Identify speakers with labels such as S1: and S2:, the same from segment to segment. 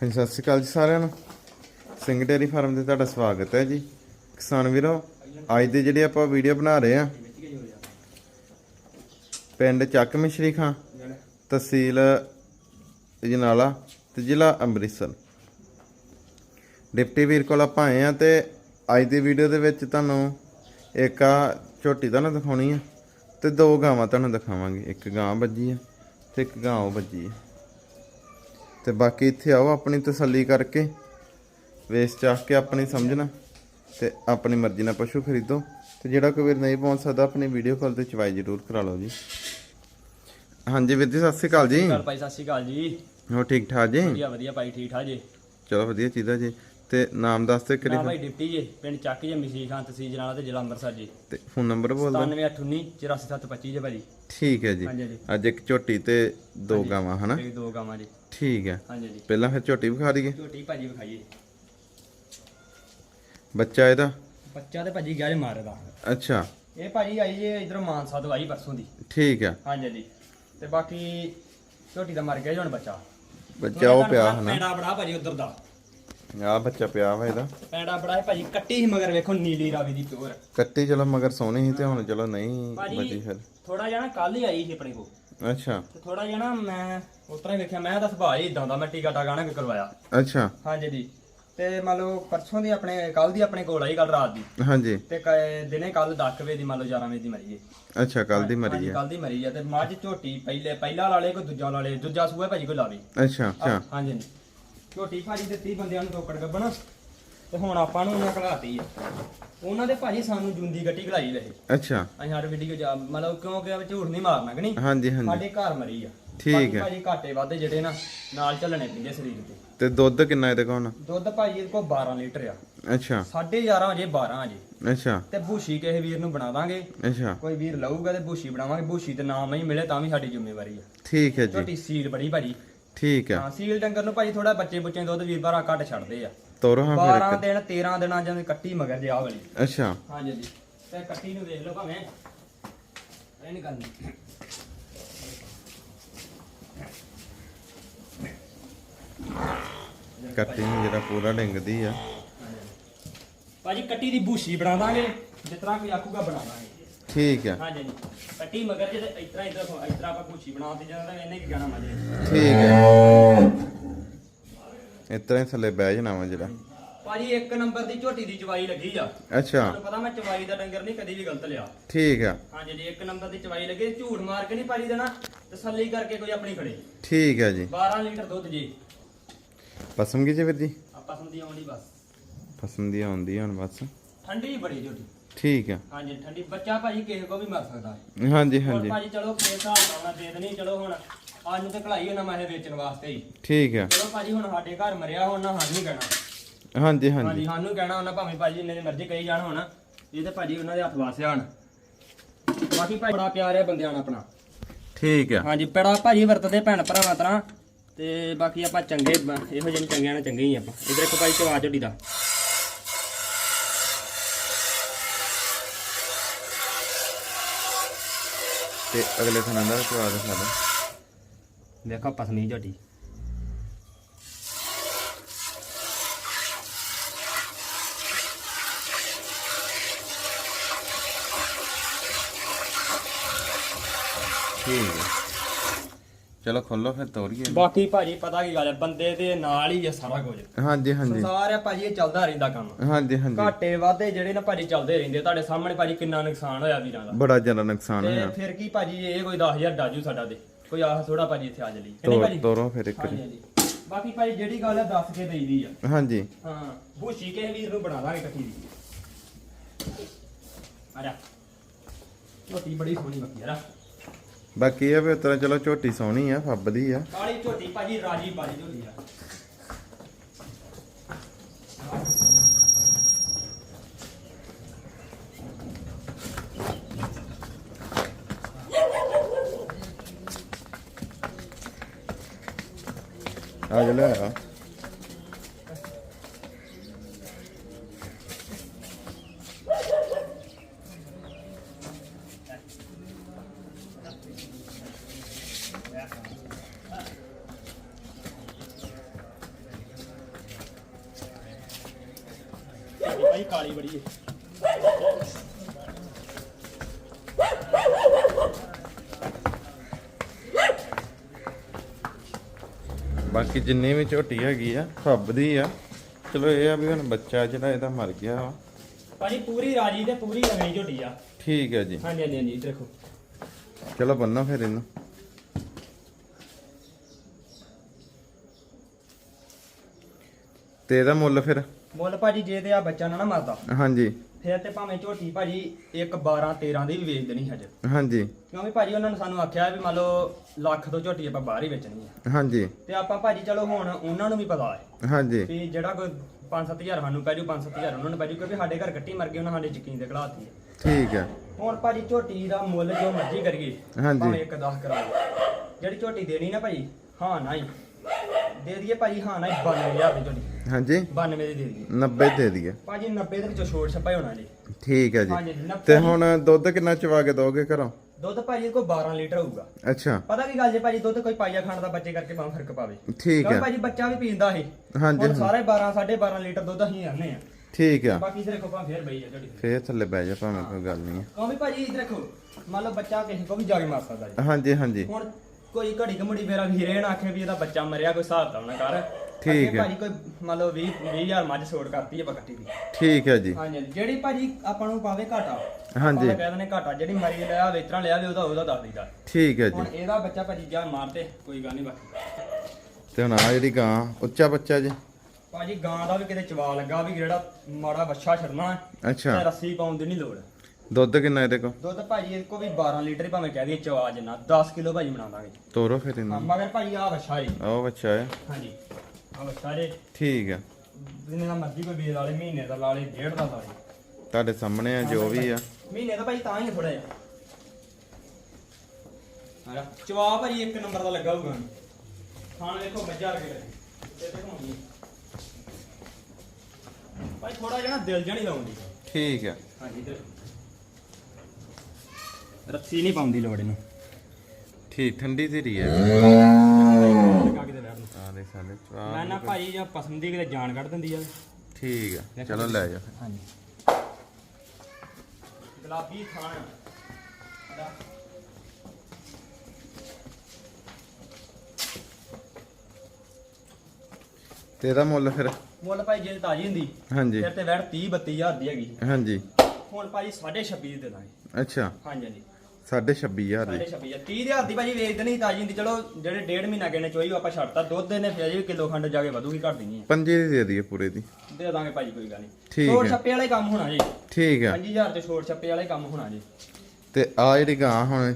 S1: ਹਾਂਜੀ, ਸਤਿ ਸ਼੍ਰੀ ਅਕਾਲ ਜੀ ਸਾਰਿਆਂ ਨੂੰ। ਸਿੰਘ ਡੇਅਰੀ ਫਾਰਮ ਤੇ ਤੁਹਾਡਾ ਸਵਾਗਤ ਹੈ ਜੀ। ਕਿਸਾਨ ਵੀਰੋ, ਅੱਜ ਦੀ ਜਿਹੜੀ ਆਪਾਂ ਵੀਡੀਓ ਬਣਾ ਰਹੇ ਆ ਪਿੰਡ ਚੱਕ ਮਿਸ਼ਰੀ ਖਾਂ, ਤਹਿਸੀਲ ਜਨਾਲਾ ਤੇ ਜ਼ਿਲ੍ਹਾ ਅੰਮ੍ਰਿਤਸਰ। ਡਿਪਟੀ ਵੀਰ ਕੋਲ ਆਪਾਂ ਆਏ ਆ ਤੇ ਅੱਜ ਦੀ ਵੀਡੀਓ ਦੇ ਵਿੱਚ ਤੁਹਾਨੂੰ ਇੱਕ ਆ ਝੋਟੀ ਤੁਹਾਨੂੰ ਦਿਖਾਉਣੀ ਆ ਤੇ ਦੋ ਗਾਵਾਂ ਤੁਹਾਨੂੰ ਦਿਖਾਵਾਂਗੇ। ਇੱਕ ਗਾਂ ਵੱਜੀ ਆ ਤੇ ਇੱਕ ਗਾਂ ਉਹ ਵੱਜੀ ਆ। ਤੇ ਬਾਕੀ ਇੱਥੇ ਆਓ ਆਪਣੀ ਤਸੱਲੀ ਕਰਕੇ ਵੇਸ ਚਾਹ ਕੇ ਆਪਣੀ ਸਮਝਣਾ ਤੇ ਆਪਣੀ ਮਰਜ਼ੀ ਨਾਲ ਪਸ਼ੂ ਖਰੀਦੋ ਤੇ ਜਿਹੜਾ ਕੋਈ ਵੀਰ ਨਹੀਂ ਪਹੁੰਚ ਸਕਦਾ ਆਪਣੀ ਵੀਡੀਓ ਕਾਲ ਤੇ ਚਵਾਈ ਜ਼ਰੂਰ ਕਰਾ ਲਓ ਜੀ। ਹਾਂਜੀ ਵੀਰ ਜੀ ਸਤਿ ਸ਼੍ਰੀ ਅਕਾਲ ਜੀ।
S2: ਭਾਈ ਸਤਿ ਸ਼੍ਰੀ ਅਕਾਲ ਜੀ।
S1: ਹੋ ਠੀਕ ਠਾਕ ਜੀ?
S2: ਵਧੀਆ ਵਧੀਆ ਭਾਈ ਠੀਕ ਠਾਕ ਜੀ।
S1: ਚਲੋ ਵਧੀਆ ਚੀਜ਼ਾਂ ਜੀ। ਤੇ ਨਾਮ ਦੱਸ ਤੇ ਕਰੀ
S2: ਭਾਈ ਡਿਪਟੀ ਜੀ ਪਿੰਡ ਚੱਕ ਜੀ ਮਸੀਹ ਖਾਨ ਤਹਿਸੀਲ ਜਨਾਲਾ ਤੇ ਜ਼ਿਲ੍ਹਾ ਅੰਮ੍ਰਿਤਸਰ ਜੀ।
S1: ਤੇ ਫੋਨ ਨੰਬਰ ਬੋਲ ਦਿਓ।
S2: 9719 84725 ਜੀ ਭਾਜੀ
S1: ਠੀਕ ਹੈ ਜੀ। ਅੱਜ ਇੱਕ ਝੋਟੀ ਤੇ ਦੋ ਗਾਵਾਂ ਹਨਾ?
S2: ਦੋ ਗਾਵਾਂ ਜੀ।
S1: ਠੀਕ ਹੈ।
S2: ਹਾਂਜੀ ਜੀ
S1: ਪਹਿਲਾਂ ਫਿਰ ਝੋਟੀ ਵਿਖਾ ਦਈਏ।
S2: ਝੋਟੀ ਭਾਜੀ ਵਿਖਾਈਏ।
S1: ਬੱਚਾ ਇਹਦਾ?
S2: ਬੱਚਾ ਤੇ ਭਾਜੀ ਗਿਆ ਜੇ ਮਾਰਦਾ
S1: ਅੱਛਾ।
S2: ਇਹ ਭਾਜੀ ਆਈ ਜੇ ਇਧਰ ਮਾਨਸਾ ਤੋਂ ਆਈ ਪਰਸੋਂ ਦੀ।
S1: ਠੀਕ ਹੈ।
S2: ਹਾਂਜੀ ਜੀ ਤੇ ਬਾਕੀ ਝੋਟੀ ਦਾ ਮਰ ਗਿਆ ਜੀ ਹੁਣ ਬੱਚਾ।
S1: ਬੱਚਾ ਉਹ ਪਿਆ ਹਨਾ।
S2: ਪੈਂਡਾ ਬੜਾ ਭਾਜੀ ਉਧਰ ਦਾ।
S1: ਆ ਬੱਚਾ ਪਿਆ ਵਾ ਇਹਦਾ।
S2: ਪੈਂਡਾ ਬੜਾ ਹੈ ਭਾਜੀ ਕੱਟੀ ਸੀ ਮਗਰ ਵੇਖੋ ਨੀਲੀ ਰਾਵੀ ਦੀ ਪਿਓਰ।
S1: ਕੱਟੀ ਚਲੋ ਮਗਰ ਸੋਹਣੀ ਸੀ ਤੇ ਹੁਣ ਚਲੋ ਨਹੀਂ
S2: ਭਾਜੀ
S1: ਫਿਰ।
S2: ਥੋੜਾ ਜਿਹਾ ਨਾ ਕੱਲ ਹੀ ਆਈ ਸੀ ਆਪਣੇ ਕੋਲ।
S1: ਅੱਛਾ।
S2: ਤੇ ਥੋੜਾ ਜਿਹਾ ਨਾ ਮੈਂ ਉਸ ਤਰ੍ਹਾਂ ਹੀ ਵੇਖਿਆ ਮੈਂ ਤਾਂ ਸੁਭਾਅ ਹੀ ਇਦਾਂ ਦਾ ਮੈਂ ਟੀਕਾ ਟਾਗਾ ਨਾ ਕਰਵਾਇਆ।
S1: ਅੱਛਾ।
S2: ਹਾਂਜੀ ਜੀ। ਤੇ ਮੰਨ ਲਓ ਪਰਸੋਂ ਦੀ ਆਪਣੇ ਕੱਲ ਦੀ ਆਪਣੇ ਕੋਲ ਆਈ ਕੱਲ ਰਾਤ ਦੀ।
S1: ਹਾਂਜੀ।
S2: ਤੇ ਕ- ਦਿਨੇ ਕੱਲ 10 ਵਜੇ ਦੀ ਮੰਨ ਲਓ 11 ਵਜੇ ਦੀ ਮਰੀ ਏ।
S1: ਅੱਛਾ ਕੱਲ ਦੀ ਮਰੀ ਹੈ
S2: ਕੱਲ ਦੀ ਮਰੀ ਆ ਤੇ ਮੱਝ ਝੋਟੀ ਪਹਿਲੇ ਪਹਿਲਾ ਲਾਲੇ ਕੋਈ ਦੂਜਾ ਲਾਲੇ ਦੂਜਾ ਸੂਆ ਭਾਜੀ ਕੋਈ ਲਾਵੇ।
S1: ਅੱਛਾ ਅੱਛਾ।
S2: ਹਾਂਜੀ। ਝੋਟੀ ਭਾਜੀ ਦਿੱਤੀ ਬੰਦਿਆਂ ਨੂੰ ਟੋਕੜ ਗੱਬਣ। ਤੇ ਹੁਣ ਆਪਾਂ ਨੂੰ ਉਹਨਾਂ ਘਲਾਤੀ ਆ। ਉਹਨਾਂ ਦੇ ਭਾਜੀ ਸਾਨੂੰ ਜੁੰਦੀ ਗੱਟੀ ਘਲਾਈ ਰਹੇ
S1: ਅੱਛਾ।
S2: ਅਸੀਂ ਹਰ ਵੀਡੀਓ ਜਾ ਮਤਲਬ ਕਿਉਂਕਿ ਝੂਠ ਨਹੀਂ ਮਾਰਨਾ ਕਿ ਨਹੀਂ?
S1: ਹਾਂਜੀ ਹਾਂਜੀ।
S2: ਸਾਡੇ ਘਰ ਮਰੀ ਆ।
S1: ਠੀਕ
S2: ਬਾਕੀ
S1: ਹੈ।
S2: ਭਾਜੀ ਘਾਟੇ ਵਾਧੇ ਜਿਹੜੇ ਨਾ ਨਾਲ ਚੱਲਣੇ ਪੈਂਦੇ ਸਰੀਰ ਤੇ।
S1: ਤੇ ਦੁੱਧ ਕਿੰਨਾ ਇਹਦੇ ਕੋਲ
S2: ਦੁੱਧ ਭਾਜੀ ਇਹਦੇ ਕੋਲ 12 ਲੀਟਰ ਆ।
S1: ਅੱਛਾ।
S2: 11.5 ਵਜੇ 12 ਵਜੇ
S1: ਅੱਛਾ।
S2: ਤੇ ਬੂਸ਼ੀ ਕਿਸੇ ਵੀਰ ਨੂੰ ਬਣਾ ਦਾਂਗੇ।
S1: ਅੱਛਾ।
S2: ਕੋਈ ਵੀਰ ਲਊਗਾ ਤੇ ਬੂਸ਼ੀ ਬਣਾਵਾਂਗੇ। ਬੂਸ਼ੀ ਤੇ ਨਾਮ ਨਹੀਂ ਮਿਲੇ ਤਾਂ ਵੀ ਸਾਡੀ ਜ਼ਿੰਮੇਵਾਰੀ ਆ।
S1: ਠੀਕ ਹੈ ਜੀ।
S2: ਝੋਟੀ ਸੀਲ ਬੜੀ ਭਾਜੀ।
S1: ਠੀਕ ਹੈ।
S2: ਹਾਂ ਸੀਲ ਡੰਗਰ ਨੂੰ ਭਾਜੀ ਥੋੜਾ ਬੱਚੇ ਬੁੱਚੇ ਦੁੱਧ ਵੀਰ ਬਾਰਾ ਘੱਟ ਛੱਡਦੇ ਆ।
S1: ਤੋਰੋ ਹਾਂ
S2: 12
S1: ਫਿਰ
S2: ਦਿਨ 13 ਦਿਨਾਂ ਜਾਂ ਕੱਟੀ ਮਗਰ ਜੇ ਆ ਵਾਲੀ।
S1: ਅੱਛਾ।
S2: ਹਾਂਜੀ ਜੀ ਤੇ ਕੱਟੀ ਨੂੰ ਦੇਖ ਲਓ ਭਾਵੇਂ। ਇਹ ਨਹੀਂ। ਕਰਨੀ
S1: ਕੱਟੀ ਨੂੰ ਜਿਹੜਾ ਪੂਰਾ ਡਿੰਗਦੀ ਆ।
S2: ਭਾਜੀ ਕੱਟੀ ਦੀ ਬੂਸ਼ੀ ਬਣਾ ਦਾਂਗੇ ਜਿਸ ਤਰ੍ਹਾਂ ਕੋਈ ਆਖੂਗਾ ਬਣਾ ਦਾਂਗੇ।
S1: ਠੀਕ ਹੈ
S2: ਹਾਂਜੀ ਜੀ ਕੱਟੀ ਮਗਰ ਜੇ ਇਸ ਤਰ੍ਹਾਂ ਇਧਰ ਇਸ ਤਰ੍ਹਾਂ ਆਪਾਂ ਬੂਸ਼ੀ ਬਣਾਉਂਦੇ ਜਾਂਦਾ ਇਹਨੇ ਕੀ ਗਾਣਾ ਮਾਜੇ
S1: ਠੀਕ ਹੈ ਇਸ ਤਰ੍ਹਾਂ ਹੀ ਥੱਲੇ ਬਹਿ ਜਾਣਾ ਵਾ ਜਿਹੜਾ।
S2: ਭਾਜੀ ਇੱਕ ਨੰਬਰ ਦੀ ਝੋਟੀ ਦੀ ਚਵਾਈ ਲੱਗੀ ਆ।
S1: ਅੱਛਾ।
S2: ਤੁਹਾਨੂੰ ਪਤਾ ਮੈਂ ਚਵਾਈ ਦਾ ਡੰਗਰ ਨਹੀਂ ਕਦੀ ਵੀ ਗਲਤ ਲਿਆ।
S1: ਠੀਕ ਆ।
S2: ਹਾਂਜੀ ਜੀ ਇੱਕ ਨੰਬਰ ਦੀ ਚਵਾਈ ਲੱਗੀ ਝੂਠ ਮਾਰ ਕੇ ਨਹੀਂ ਭਾਜੀ ਦੇਣਾ ਤਸੱਲੀ ਕਰਕੇ ਕੋਈ ਆਪਣੀ ਖੜੇ।
S1: ਠੀਕ ਹੈ ਜੀ।
S2: 12 ਲੀਟਰ ਦੁੱਧ ਜੀ।
S1: ਪਸੰਦ ਕੀ ਜੀ ਵੀਰ ਜੀ?
S2: ਆਪਾਂ ਸੰਦੀ ਆਉਂਦੀ ਬਸ।
S1: ਪਸੰਦ ਦੀ ਆਉਂਦੀ ਆ ਹੁਣ ਬਸ।
S2: ਠੰਡੀ ਬੜੀ ਝੋਟੀ।
S1: ਠੀਕ ਆ।
S2: ਹਾਂਜੀ ਠੰਡੀ। ਬੱਚਾ ਭਾਜੀ ਕਿਸੇ ਕੋ ਵੀ ਮਰ ਸਕਦਾ। ਹੈ
S1: ਹਾਂਜੀ।
S2: ਹੋਰ
S1: ਹਾਂਜੀ
S2: ਭਾਜੀ ਚਲੋ ਫੇਰ ਹਿਸਾਬ ਨਾਲ ਨਾ ਦੇ ਦੇਣੀ ਚਲੋ ਹੁਣ ਅੱਜ ਨੂੰ ਤੇ ਕਢਾਈ ਹੋਣਾ ਮੈਂ ਇਹ ਵੇਚਣ ਵਾਸਤੇ ਹੀ।
S1: ਠੀਕ ਆ।
S2: ਚਲੋ ਭਾਜੀ ਹੁਣ ਸਾਡੇ ਘਰ ਮਰਿਆ ਹੁਣ ਨਾ ਸਾਨੂੰ ਕਹਿਣਾ।
S1: ਹਾਂਜੀ ਹਾਂਜੀ।
S2: ਹਾਂਜੀ ਸਾਨੂੰ ਕਹਿਣਾ ਉਹਨਾਂ ਭਾਵੇਂ ਭਾਜੀ ਜਿੰਨੇ ਦੀ ਮਰਜ਼ੀ ਕਹੀ ਜਾਣ ਹੁਣ। ਇਹ ਤੇ ਭਾਜੀ ਉਹਨਾਂ ਦੇ ਹੱਥ ਵਾਸਿਆ ਹਣ ਬਾਕੀ ਭਾਈ ਬੜਾ ਪਿਆਰ ਹੈ ਬੰਦਿਆਂ ਨਾਲ ਆਪਣਾ।
S1: ਠੀਕ ਆ।
S2: ਹਾਂਜੀ ਬੜਾ ਭਾਜੀ ਵਰਤਦੇ ਭੈਣ ਭਰਾਵਾਂ ਤਰ੍ਹਾਂ। ਤੇ ਬਾਕੀ ਆਪਾਂ ਚੰਗੇ ਬ- ਇਹੋ ਜਿਹੇ ਨੂੰ ਚੰਗਿਆਂ ਨਾਲ ਚੰਗੇ ਹੀ ਆਪਾਂ। ਇਧਰ ਇੱਕ ਭਾਈ ਚਵਾ ਝੋਟੀ ਦਾ।
S1: ਤੇ ਅਗਲੇ ਥਾਂ ਦਾ ਚਵਾ ਦੇ ਸਾਡਾ
S2: ਵੇਖੋ ਪਸਮੀ ਝੋਟੀ।
S1: ਠੀਕ ਹੈ। ਚਲੋ ਖੋਲੋ ਫਿਰ ਤੋਰੀਏ।
S2: ਬਾਕੀ ਭਾਜੀ ਪਤਾ ਕੀ ਗੱਲ ਹੈ ਬੰਦੇ ਦੇ ਨਾਲ ਹੀ ਹੈ ਸਾਰਾ ਕੁਝ।
S1: ਹਾਂਜੀ ਹਾਂਜੀ।
S2: ਸੰਸਾਰ ਹੈ ਭਾਜੀ ਇਹ ਚੱਲਦਾ ਰਹਿੰਦਾ ਕੰਮ।
S1: ਹਾਂਜੀ ਹਾਂਜੀ।
S2: ਘਾਟੇ ਵਾਧੇ ਜਿਹੜੇ ਨਾ ਭਾਜੀ ਚੱਲਦੇ ਰਹਿੰਦੇ ਤੁਹਾਡੇ ਸਾਹਮਣੇ ਭਾਜੀ ਕਿੰਨਾ ਨੁਕਸਾਨ ਹੋਇਆ ਵੀਰਾਂ ਦਾ।
S1: ਬੜਾ ਜ਼ਿਆਦਾ ਨੁਕਸਾਨ ਹੋਇਆ।
S2: ਫਿਰ ਕੀ ਭਾਜੀ ਇਹ ਕੋਈ 10000 ਡਾਜੂ ਸਾਡਾ ਦੇ। ਕੋਈ ਆਹ ਥੋੜਾ ਭਾਜੀ ਇੱਥੇ ਆ ਜਲੀ। ਨਹੀਂ
S1: ਤੋਰ
S2: ਭਾਜੀ?
S1: ਤੋਰੋ ਫਿਰ ਇੱਕ
S2: ਹਾਂਜੀ
S1: ਵਾਰੀ।
S2: ਹਾਂਜੀ। ਬਾਕੀ ਭਾਜੀ ਜਿਹੜੀ ਗੱਲ ਹੈ ਦੱਸ ਕੇ ਦੇਈਦੀ ਆ।
S1: ਹਾਂਜੀ।
S2: ਹਾਂ ਬੂਸ਼ੀ ਕਿਸੇ ਵੀਰ ਨੂੰ ਬਣਾ ਦਾਂਗੇ ਇਕੱਠੀ ਦੀ। ਆ ਜਾ। ਝੋਟੀ ਬੜੀ ਸੋਹਣੀ ਬੱਕੀ ਯਾਰ
S1: ਬਾਕੀ ਇਹ ਵੀ ਉਤਰਾ ਚਲੋ ਝੋਟੀ ਸੋਹਣੀ ਆ ਫੱਬਦੀ ਆ।
S2: ਕਾਲੀ ਝੋਟੀ ਭਾਜੀ ਰਾਜੀ ਬਾਜੀ ਝੋਟੀ ਆ।
S1: ਆ ਜਿਹੜਾ ਆ
S2: ਭਾਈ ਕਾਲੀ ਬੜੀ
S1: ਬਾਕੀ ਜਿੰਨੀ ਵੀ ਝੋਟੀ ਹੈਗੀ ਆ ਫੱਬਦੀ ਆ। ਚਲੋ ਇਹ ਆ ਵੀ ਹੁਣ ਬੱਚਾ ਜਿਹੜਾ ਇਹਦਾ ਮਰ ਗਿਆ ਵਾ।
S2: ਭਾਜੀ ਪੂਰੀ ਰਾਜੀ ਤੇ ਪੂਰੀ ਨਵੀਂ ਝੋਟੀ ਆ।
S1: ਠੀਕ ਹੈ ਜੀ।
S2: ਹਾਂਜੀ ਹਾਂਜੀ ਹਾਂਜੀ ਦੇਖੋ
S1: ਚਲੋ ਬੰਨੋ ਫਿਰ ਇਹਨੂੰ। ਤੇ ਇਹਦਾ ਮੁੱਲ ਫਿਰ?
S2: ਮੁੱਲ ਭਾਜੀ ਜੇ ਤੇ ਆ ਬੱਚਾ ਨਾ ਨਾ ਮਰਦਾ।
S1: ਹਾਂਜੀ।
S2: ਫਿਰ ਤੇ ਭਾਵੇਂ ਝੋਟੀ ਭਾਜੀ ਇੱਕ 12 13 ਦੀ ਵੀ ਵੇਚ ਦੇਣੀ ਹਜੇ।
S1: ਹਾਂਜੀ।
S2: ਕਿਉਂਕਿ ਭਾਜੀ ਉਹਨਾਂ ਨੇ ਸਾਨੂੰ ਆਖਿਆ ਵੀ ਮੰਨ ਲਓ ਲੱਖ ਤੋਂ ਝੋਟੀ ਆਪਾਂ ਬਾਹਰ ਹੀ ਵੇਚਣੀ ਆ।
S1: ਹਾਂਜੀ।
S2: ਤੇ ਆਪਾਂ ਭਾਜੀ ਚਲੋ ਹੁਣ ਉਹਨਾਂ ਨੂੰ ਵੀ ਪਤਾ ਹੈ
S1: ਹਾਂਜੀ।
S2: ਵੀ ਜਿਹੜਾ ਕੋਈ 5-7000 ਸਾਨੂੰ ਪੈ ਜੂ 5-7000 ਉਹਨਾਂ ਨੂੰ ਪੈ ਜੂ ਕਿਉਂਕਿ ਸਾਡੇ ਘਰ ਕੱਟੀ ਮਰ ਗਈ ਉਹਨਾਂ ਸਾਡੇ ਯਕੀਨ ਤੇ ਖੜਾਤੀ ਹੈ।
S1: ਠੀਕ ਹੈ।
S2: ਹੁਣ ਭਾਜੀ ਝੋਟੀ ਦਾ ਮੁੱਲ ਜੋ ਮਰਜ਼ੀ ਕਰੀਏ
S1: ਹਾਂਜੀ।
S2: ਭਾਵੇਂ ਇੱਕ 10 ਕਰਾ ਲਓ ਜਿਹੜੀ ਝੋਟੀ ਦੇਣੀ ਨਾ ਭਾਜੀ ਹਾਂ ਨਾ ਹੀ ਦੇ ਦਈਏ ਭਾਜੀ ਹਾਂ ਨਾ ਹੀ 92000 ਦੀ ਝੋਟੀ
S1: ਹਾਂਜੀ।
S2: 92 ਦੀ ਦੇ ਦਈਏ।
S1: 90 ਦੇ ਦਈਏ।
S2: ਭਾਜੀ 90 ਦੇ ਵਿੱਚੋਂ ਛੋੜ ਛੱਪਾ ਹੀ ਹੋਣਾ ਜੀ।
S1: ਠੀਕ ਹੈ
S2: ਹਾਂਜੀ
S1: ਜੀ
S2: 90
S1: ਤੇ ਹੁਣ ਦੁੱਧ ਕਿੰਨਾ ਚਵਾ ਕੇ ਦੋਗੇ ਘਰੋਂ?
S2: ਦੁੱਧ ਭਾਜੀ ਕੋਈ 12 ਲੀਟਰ ਹੋਊਗਾ।
S1: ਅੱਛਾ।
S2: ਪਤਾ ਕੀ ਗੱਲ ਜੇ ਭਾਜੀ ਦੁੱਧ ਕੋਈ ਪਾਈਆ ਖਾਣ ਦਾ ਬੱਚੇ ਕਰਕੇ ਭਾਵੇਂ ਫ਼ਰਕ ਪਾਵੇ।
S1: ਠੀਕ
S2: ਕਿਉਂਕਿ
S1: ਹੈ।
S2: ਭਾਜੀ ਬੱਚਾ ਵੀ ਪੀਂਦਾ ਸੀ
S1: ਹਾਂਜੀ
S2: ਹੁਣ
S1: ਹਾਂ।
S2: ਸਾਰੇ 12 12.5 ਲੀਟਰ ਦੁੱਧ ਅਸੀਂ ਆਨੇ ਆ
S1: ਠੀਕ ਆ
S2: ਬਾਕੀ ਦੇਖੋ ਭਾਵੇਂ ਫੇਰ ਬਈ ਆ ਝੋਟੀ
S1: ਫੇਰ ਥੱਲੇ ਬਹਿ ਜਾ ਭਾਵੇਂ ਕੋਈ ਗੱਲ ਨਹੀਂ
S2: ਕਿਉਂ ਵੀ ਭਾਜੀ ਇਧਰ ਦੇਖੋ ਮੰਨ ਲਓ ਬੱਚਾ ਕਿਸੇ ਕੋ ਵੀ ਜਾ ਕੇ ਮਾਰ ਸਕਦਾ ਜੀ।
S1: ਹੈ। ਹਾਂਜੀ ਹਾਂਜੀ।
S2: ਹੁਣ ਕੋਈ ਘੜੀ ਘਮੜੀ ਮੇਰਾ ਵੀਰੇ ਨਾ ਆਖੇ ਵੀ ਇਹਦਾ ਬੱਚਾ ਮਰਿਆ ਕੋਈ ਹਿਸਾਬ ਤਾਂ ਨਾ ਕਰ।
S1: ਠੀਕ
S2: ਅੱਗੇ
S1: ਹੈ।
S2: ਭਾਜੀ ਕੋਈ ਮੰਨ ਲਓ 20 20000 ਮੱਝ ਛੋੜ ਕਰਤੀ ਹੈ ਬਕੱਟੀ ਦੀ।
S1: ਠੀਕ ਹੈ ਜੀ।
S2: ਹਾਂਜੀ ਜਿਹੜੀ ਭਾਜੀ ਆਪਾਂ ਨੂੰ ਪਾਵੇ ਘਾਟਾ
S1: ਹਾਂਜੀ।
S2: ਆਪਾਂ ਕਹਿ ਦਿੰਦੇ ਘਾਟਾ ਜਿਹੜੀ ਮਰੀ ਲਿਆ ਵੇਚਣਾ ਲਿਆ ਵੀ ਉਹਦਾ ਉਹਦਾ ਦੱਸ ਦਈਦਾ।
S1: ਠੀਕ ਹੈ ਜੀ।
S2: ਹੁਣ ਇਹਦਾ ਬੱਚਾ ਭਾਜੀ ਜਾ ਮਾਰਤੇ ਕੋਈ ਗੱਲ ਨਹੀਂ ਬਾਕੀ।
S1: ਤੇ ਹੁਣ ਆ ਜਿਹੜੀ ਗਾਂ ਉੱਚਾ ਬੱਚਾ ਜੀ।
S2: ਭਾਜੀ ਗਾਂ ਦਾ ਵੀ ਕਿਤੇ ਚਵਾ ਲੱਗਾ ਵੀ ਜਿਹੜਾ ਮਾੜਾ ਵੱਛਾ ਛੱਡਣਾ ਤੇ
S1: ਅੱਛਾ
S2: ਰੱਸੀ ਪਾਉਣ ਦੀ ਨਹੀਂ ਲੋੜ।
S1: ਦੁੱਧ ਕਿੰਨਾ ਇਹਦੇ ਕੋ
S2: ਦੁੱਧ ਭਾਜੀ ਇਹ ਕੋ ਵੀ 12 ਲੀਟਰ ਹੀ ਭਾਵੇਂ ਕਹਿ ਦਈਏ ਚਵਾ ਜਿੰਨਾ। 10 ਕਿਲੋ ਭਾਜੀ ਬਣਾ ਦਾਂਗੇ।
S1: ਤੋਰੋ ਫਿਰ
S2: ਹਾਂ,
S1: ਇਹਨੂੰ
S2: ਮਗਰ ਭਾਜੀ ਆ ਵੱਛਾ ਜੀ
S1: ਆਹ ਬੱਚਾ ਹੈ
S2: ਹਾਂਜੀ ਆ ਵੱਛਾ ਜੇ
S1: ਠੀਕ ਆ।
S2: ਜਿੰਨੇ ਦਾ ਮਰਜ਼ੀ ਕੋਈ ਵੇਲ ਵਾਲੇ ਮਹੀਨੇ ਦਾ ਲਾ ਲੇ ਡੇਢ ਦਾ ਲਾ ਲੇ।
S1: ਤੁਹਾਡੇ ਸਾਹਮਣੇ ਆ ਜੋ ਵੀ ਆ।
S2: ਮਹੀਨੇ ਦਾ ਭਾਈ ਤਾਂ ਹੀ ਥੋੜਾ ਜਿਹਾ। ਹਾਂ ਚਵਾ ਭਾਈ ਇੱਕ ਨੰਬਰ ਦਾ ਲੱਗਾ ਹੋਊਗਾ। ਖਾਣ ਵੇਖੋ ਮੱਝਾਂ ਰਗੇ ਤੇ ਦੇਖੋ ਹੁਣ। ਭਾਈ ਥੋੜਾ ਜਿਹਾ ਨਾ ਦਿਲ ਜਣੀ ਲਾਉਂਦੀ।
S1: ਠੀਕ ਆ।
S2: ਹਾਂਜੀ ਇਧਰ ਰੱਸੀ ਨਹੀਂ ਪਾਉਂਦੀ ਲੋੜ ਇਹਨੂੰ।
S1: ਠੀਕ ਠੰਡੀ ਧੀਰੀ ਹੈ।
S2: ਲਗਾ ਕੇ ਤੇ ਬੈਠ ਨੂੰ
S1: ਆ ਦੇ ਸਾਲੇ
S2: ਮੈਂ
S1: ਚਵਾ
S2: ਨਾ ਭਾਈ ਜਾਂ ਪਸੰਦੀ ਕਿਤੇ ਜਾਨ ਕੱਢ ਦਿੰਦੀ ਆ।
S1: ਠੀਕ ਆ ਚਲੋ ਲੈ ਜਾ।
S2: ਹਾਂਜੀ। ਗੁਲਾਬੀ ਖਾਣ
S1: ਤੇ ਇਹਦਾ ਮੁੱਲ ਫਿਰ?
S2: ਮੁੱਲ ਭਾਈ ਜੇ ਤਾਜੀ ਹੁੰਦੀ
S1: ਹਾਂਜੀ।
S2: ਫਿਰ ਤੇ ਵੈਟ 30 32000 ਦੀ ਹੈਗੀ।
S1: ਹਾਂਜੀ।
S2: ਹੁਣ ਭਾਜੀ 26.5 ਦੀ ਦੇ ਦਾਂਗੇ
S1: ਅੱਛਾ।
S2: ਹਾਂਜੀ ਹਾਂਜੀ।
S1: 26500 ਦੀ
S2: 26.5 30000 ਦੀ ਭਾਜੀ ਵੇਚ ਦੇਣੀ ਤਾਜੀ ਹੁੰਦੀ ਚਲੋ ਜਿਹੜੇ ਡੇਢ ਮਹੀਨਾ ਗਏ ਨੇ ਚੋਈ ਆਪਾਂ ਛੱਡਤਾ। ਦੁੱਧ ਨੇ ਫਿਰ ਵੀ ਕਿਲੋ ਖੰਡ ਜਾ ਕੇ ਵਧੂਗੀ ਘਟ ਦੇਣੀ
S1: ਪੰਜੇ ਦੀ ਦੇ ਦਈਏ ਪੂਰੇ ਦੀ।
S2: ਹੈ ਦੇ ਦਾਂਗੇ ਭਾਜੀ ਕੋਈ ਗੱਲ ਨਹੀਂ
S1: ਠੀਕ
S2: ਛੋੜ
S1: ਹੈ।
S2: ਛੱਪੇ ਵਾਲੇ ਕੰਮ ਹੋਣਾ ਜੀ।
S1: ਠੀਕ ਆ
S2: 5000 ਤੇ ਛੋੜ ਛੱਪੇ ਵਾਲੇ ਕੰਮ ਹੋਣਾ ਜੀ।
S1: ਤੇ ਆ ਜਿਹੜੀ ਗਾਂ ਹੁਣ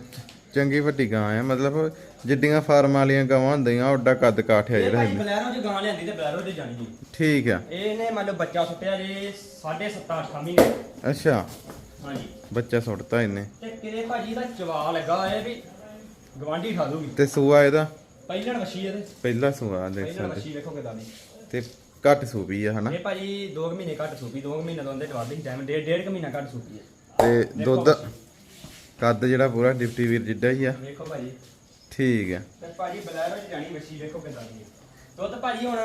S1: ਚੰਗੀ ਵੱਡੀ ਗਾਂ ਆ। ਮਤਲਬ ਜਿੱਡੀਆਂ ਫਾਰਮ ਵਾਲੀਆਂ ਗਾਵਾਂ ਹੁੰਦੀਆਂ ਓਡਾ ਕੱਦ ਕਾਠ ਆ
S2: ਇਹ
S1: ਜਿਹੜਾ ਇਹਦਾ।
S2: ਬਲੈਰੋ ਚ ਗਾਂ ਲਿਆਂਦੀ ਤੇ ਬਲੈਰੋ ਤੇ ਜਾਣੀ ਜੀ।
S1: ਠੀਕ ਆ
S2: ਇਹਨੇ ਮੰਨ ਲਓ ਬੱਚਾ ਸੁੱਟਿਆ ਜੀ 7.5 8 ਮਹੀਨੇ।
S1: ਅੱਛਾ।
S2: ਹਾਂਜੀ।
S1: ਬੱਚਾ ਸੁੱਟਤਾ ਇਹਨੇ।
S2: ਤੇ ਕਿਰੇ ਭਾਜੀ ਦਾ ਚਵਾ ਲੱਗਾ ਹੋਇਆ ਵੀ ਗਵਾਂਢੀ ਖਾ ਦੂਗੀ।
S1: ਤੇ ਸੂਆ ਇਹਦਾ?
S2: ਪਹਿਲਣ ਵਸ਼ੀ ਇਹਦੇ।
S1: ਪਹਿਲਾ ਸੂਆ ਦੇਖ
S2: ਪਹਿਲਣ
S1: ਸਕਦੇ
S2: ਵਸ਼ੀ ਵੇਖੋ ਕਿਦਾਂ ਦੀ।
S1: ਤੇ ਘੱਟ ਸੂਪੀ ਆ ਹਨਾ?
S2: ਇਹ ਭਾਜੀ 2 ਮਹੀਨੇ ਘੱਟ ਸੂਪੀ 2 ਮਹੀਨੇ ਤੋਂ ਅੰਦਰ ਟਵਾਦੀ ਟਾਈਮ ਡੇਢ ਡੇਢ ਕੁ ਮਹੀਨਾ ਘੱਟ ਸੂਪੀ ਹੈ
S1: ਤੇ ਦੁੱਧ ਕੱਦ ਜਿਹੜਾ ਪੂਰਾ ਡਿਪਟੀ ਵੀਰ ਜਿੱਡਾ ਹੀ ਆ।
S2: ਵੇਖੋ ਭਾਜੀ।
S1: ਠੀਕ ਆ।
S2: ਤੇ ਭਾਜੀ ਬਲੈਰੋ ਚ ਜਾਣੀ ਵਸ਼ੀ ਵੇਖੋ ਕਿਦਾਂ ਦੀ ਹੈ ਦੁੱਧ ਭਾਜੀ ਹੁਣ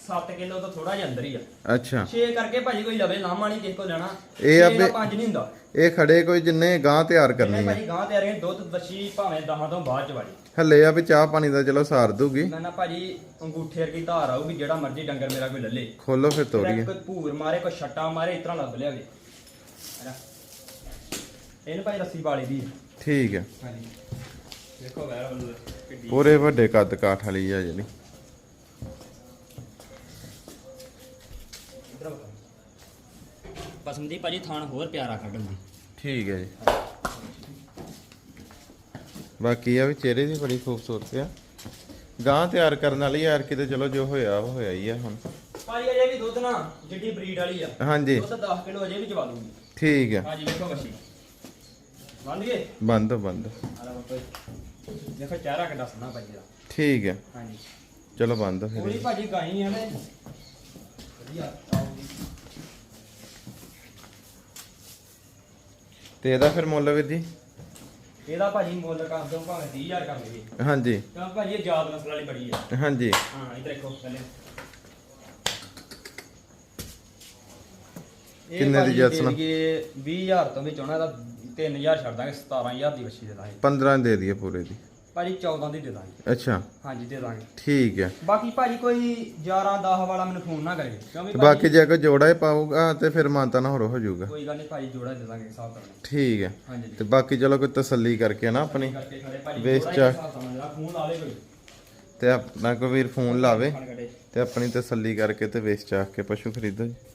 S2: 7 ਕਿਲੋ ਤੋਂ ਥੋੜਾ ਜਿਹਾ ਅੰਦਰ ਹੀ ਆ।
S1: ਅੱਛਾ।
S2: 6 ਕਰਕੇ ਭਾਜੀ ਕੋਈ ਲਵੇ ਲਾਮਾ ਨਹੀਂ ਕਿਸੇ ਕੋ ਲੈਣਾ।
S1: ਇਹ ਆ ਵੀ-
S2: 5 ਨਹੀਂ ਹੁੰਦਾ।
S1: ਇਹ ਖੜੇ ਕੋਈ ਜਿੰਨੇ ਗਾਂ ਤਿਆਰ
S2: ਇਹਨੇ
S1: ਕਰਨੀ ਆ।
S2: ਭਾਜੀ ਗਾਂ ਤੇ ਆ ਰਹੇ ਦੁੱਧ ਵਸ਼ੀ ਭਾਵੇਂ 10 ਤੋਂ ਬਾਅਦ ਚ ਵਾੜੀ
S1: ਹੱਲੇ ਆ ਵੀ ਚਾਹ ਪਾਣੀ ਦਾ ਚਲੋ ਸਾਰ ਦੂਗੀ
S2: ਨਾ ਨਾ ਭਾਜੀ ਅੰਗੂਠੇ ਵਰਗੀ ਧਾਰ ਆਊਗੀ ਜਿਹੜਾ ਮਰਜ਼ੀ ਡੰਗਰ ਮੇਰਾ ਕੋਈ ਲੱਲੇ।
S1: ਖੋਲੋ ਫਿਰ ਤੋਰੀਏ
S2: ਕੋਈ ਭੂਰ ਮਾਰੇ ਕੋਈ ਛੱਟਾ ਮਾਰੇ ਇਤਨਾ ਲੱਭ ਲਿਆ ਵੇ ਇਹਨੂੰ ਭਾਈ ਰੱਸੀ ਵਾਲੀ ਦੀ ਹੈ।
S1: ਠੀਕ ਆ।
S2: ਹਾਂਜੀ। ਦੇਖੋ ਵੈਰ ਵੱਲੋਂ ਕਿੱਡੀ
S1: ਪੂਰੇ ਵੱਡੇ ਕੱਦ ਕਾਠ ਵਾਲੀ ਆ ਜਿਹੜੀ।
S2: ਵਿਖਾਓ। ਪਸੰਦੀ ਭਾਜੀ ਥਾਣ ਹੋਰ ਪਿਆਰਾ ਕੱਢਣ ਦੀ।
S1: ਠੀਕ ਹੈ ਜੀ। ਬਾਕੀ ਆ ਵੀ ਚਿਹਰੇ ਦੀ ਬੜੀ ਖੂਬਸੂਰਤ ਆ। ਗਾਂ ਤਿਆਰ ਕਰਨ ਵਾਲੀ ਯਾਰ ਕਿਤੇ ਚਲੋ ਜੋ ਹੋਇਆ ਉਹ ਹੋਇਆ ਹੀ ਆ ਹੁਣ।
S2: ਭਾਜੀ ਅਜੇ ਵੀ ਦੁੱਧ ਨਾ ਜਿੱਡੀ ਬਰੀਡ ਵਾਲੀ ਆ।
S1: ਹਾਂਜੀ।
S2: ਦੁੱਧ 10 ਕਿਲੋ ਅਜੇ ਵੀ ਚਵਾ ਦੂੰਗੀ
S1: ਠੀਕ ਆ।
S2: ਹਾਂਜੀ ਵੇਖੋ ਵਸ਼ੀ ਬੰਦ ਗਏ?
S1: ਬੰਦ ਬੰਦ।
S2: ਦੇਖੋ ਚਿਹਰਾ ਕਿੱਡਾ ਸੋਹਣਾ ਭਾਜੀ ਦਾ
S1: ਠੀਕ ਆ।
S2: ਹਾਂਜੀ।
S1: ਚਲੋ ਬੰਦ
S2: ਪੂਰੀ
S1: ਫਿਰ
S2: ਭਾਜੀ ਗਾਈ ਆ ਨੇ ਵਧੀਆ ਆਊਗੀ
S1: ਤੇ ਇਹਦਾ ਫਿਰ ਮੁੱਲ ਵੀਰ ਜੀ?
S2: ਇਹਦਾ ਭਾਜੀ ਮੁੱਲ ਕਰ ਦੋ ਭਾਵੇਂ 30000 ਕਰ ਲਈਏ।
S1: ਹਾਂਜੀ।
S2: ਕਿਉਂ ਭਾਜੀ ਇਹ ਜਾਤ ਨਸਲ ਵਾਲੀ ਬੜੀ ਹੈ
S1: ਹਾਂਜੀ।
S2: ਹਾਂ ਇਧਰ ਦੇਖੋ ਪਹਿਲੇ। ਇਹ
S1: ਕਿੰਨੇ ਦੀ
S2: ਭਾਜੀ ਦੇ ਦਈਏ 20000 ਤੋਂ ਵਿੱਚ ਉਹਨਾਂ ਦਾ 3000 ਛੱਡ ਦਾਂਗੇ 17000 ਦੀ ਵੱਛੀ ਦੇ ਦਾਂਗੇ।
S1: 15 ਦੇ ਦਈਏ ਪੂਰੇ ਦੀ।
S2: ਭਾਜੀ 14 ਦੀ ਦੇ ਦਾਂਗੇ।
S1: ਅੱਛਾ।
S2: ਹਾਂਜੀ ਦੇ ਦਾਂਗੇ।
S1: ਠੀਕ ਹੈ।
S2: ਬਾਕੀ ਭਾਜੀ ਕੋਈ 11 10 ਵਾਲਾ ਮੈਨੂੰ ਫੋਨ ਨਾ ਕਰੇ। ਕਿਉਂਕਿ ਭਾਜੀ
S1: ਬਾਕੀ ਜੇ ਕੋਈ ਜੋੜਾ ਹੀ ਪਾਊਗਾ ਤੇ ਫਿਰ ਮਾਨਤਾ ਨਾ ਹੋਰ ਹੋ ਜਾਊਗਾ।
S2: ਕੋਈ ਗੱਲ ਨਹੀਂ ਭਾਜੀ ਜੋੜਾ ਦੇ ਦਾਂਗੇ ਹਿਸਾਬ ਕਰਨਾ
S1: ਠੀਕ ਹੈ।
S2: ਹਾਂਜੀ।
S1: ਤੇ ਬਾਕੀ ਚਲੋ ਕੋਈ ਤਸੱਲੀ ਕਰਕੇ ਨਾ ਆਪਣੀ।
S2: ਕਰਕੇ ਖੜੇ ਭਾਜੀ
S1: ਵੇਚ
S2: ਜੋੜਾ ਹੀ
S1: ਚਾ-
S2: ਹਿਸਾਬ ਸਮਝਣਾ ਫੋਨ ਲਾ ਲੇ ਕੋਈ।
S1: ਤੇ ਆਪਣਾ ਕੋਈ ਵੀਰ ਫੋਨ ਲਾਵੇ ਤੇ ਆਪਣੀ ਤਸੱਲੀ ਕਰਕੇ ਤੇ ਵੇਚ ਚਾਹ ਕੇ ਪਸ਼ੂ ਖਰੀਦੋ ਜੀ।